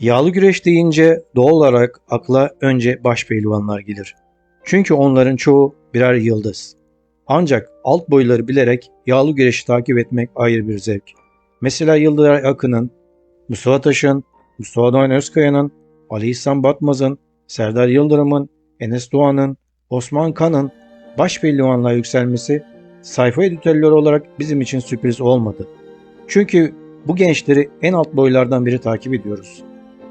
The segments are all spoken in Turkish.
Yağlı güreş deyince doğal olarak akla önce baş pehlivanlar gelir. Çünkü onların çoğu birer yıldız. Ancak alt boyları bilerek yağlı güreşi takip etmek ayrı bir zevk. Mesela Yıldıray Akın'ın, Mustafa Taş'ın, Mustafa Doğan Özkaya'nın, Ali İhsan Batmaz'ın, Serdar Yıldırım'ın, Enes Doğan'ın, Osman Kan'ın baş pehlivanlığa yükselmesi sayfa editörleri olarak bizim için sürpriz olmadı. Çünkü bu gençleri en alt boylardan biri takip ediyoruz.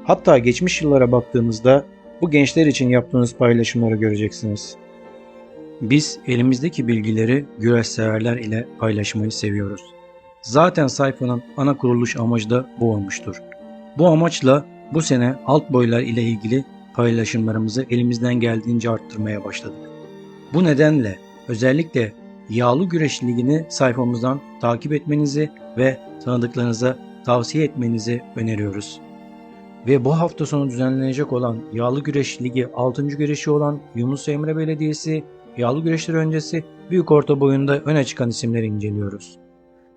Hatta geçmiş yıllara baktığımızda bu gençler için yaptığınız paylaşımları göreceksiniz. Biz elimizdeki bilgileri güreş severler ile paylaşmayı seviyoruz. Zaten sayfanın ana kuruluş amacı da bu olmuştur. Bu amaçla bu sene alt boylar ile ilgili paylaşımlarımızı elimizden geldiğince arttırmaya başladık. Bu nedenle özellikle Yağlı Güreş Ligi'ni sayfamızdan takip etmenizi ve tanıdıklarınıza tavsiye etmenizi öneriyoruz. Ve bu hafta sonu düzenlenecek olan Yağlı Güreş Ligi 6. güreşi olan Yunus Emre Belediyesi, Yağlı Güreşleri öncesi büyük orta boyunda öne çıkan isimleri inceliyoruz.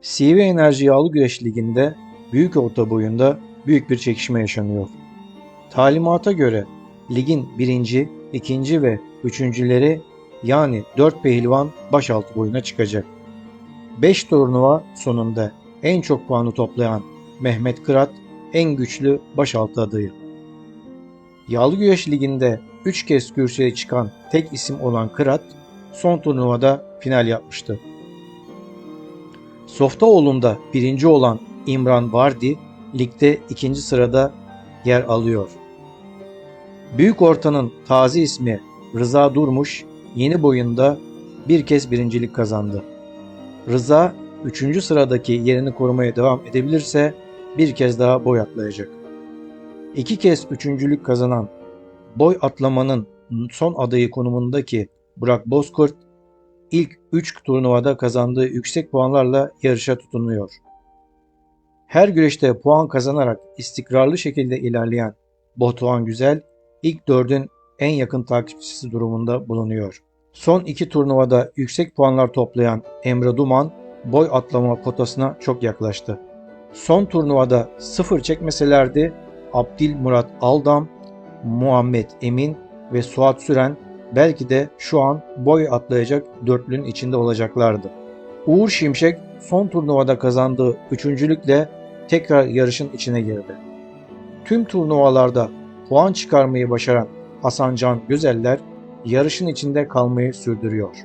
CV Enerji Yağlı Güreş Ligi'nde büyük orta boyunda büyük bir çekişme yaşanıyor. Talimata göre ligin birinci, ikinci ve üçüncüleri yani 4 pehlivan başaltı boyuna çıkacak. 5 turnuva sonunda en çok puanı toplayan Mehmet Kırat en güçlü başaltı adayı. Yağlı Güreş Ligi'nde 3 kez kürsüye çıkan tek isim olan Kırat son turnuvada final yapmıştı. Softaoğlu'nda birinci olan İmran Vardi ligde ikinci sırada yer alıyor. Büyük Orta'nın taze ismi Rıza Durmuş yeni boyunda bir kez birincilik kazandı. Rıza 3. sıradaki yerini korumaya devam edebilirse bir kez daha boy atlayacak. İki kez üçüncülük kazanan boy atlamanın son adayı konumundaki Burak Bozkurt ilk 3 turnuvada kazandığı yüksek puanlarla yarışa tutunuyor. Her güreşte puan kazanarak istikrarlı şekilde ilerleyen Batuhan Güzel ilk dördün en yakın takipçisi durumunda bulunuyor. Son iki turnuvada yüksek puanlar toplayan Emre Duman boy atlama potasına çok yaklaştı. Son turnuvada sıfır çekmeselerdi Abdil Murat Aldam, Muhammed Emin ve Suat Süren belki de şu an boy atlayacak dörtlünün içinde olacaklardı. Uğur Şimşek son turnuvada kazandığı üçüncülükle tekrar yarışın içine girdi. Tüm turnuvalarda puan çıkarmayı başaran Hasan Can Gözeller yarışın içinde kalmayı sürdürüyor.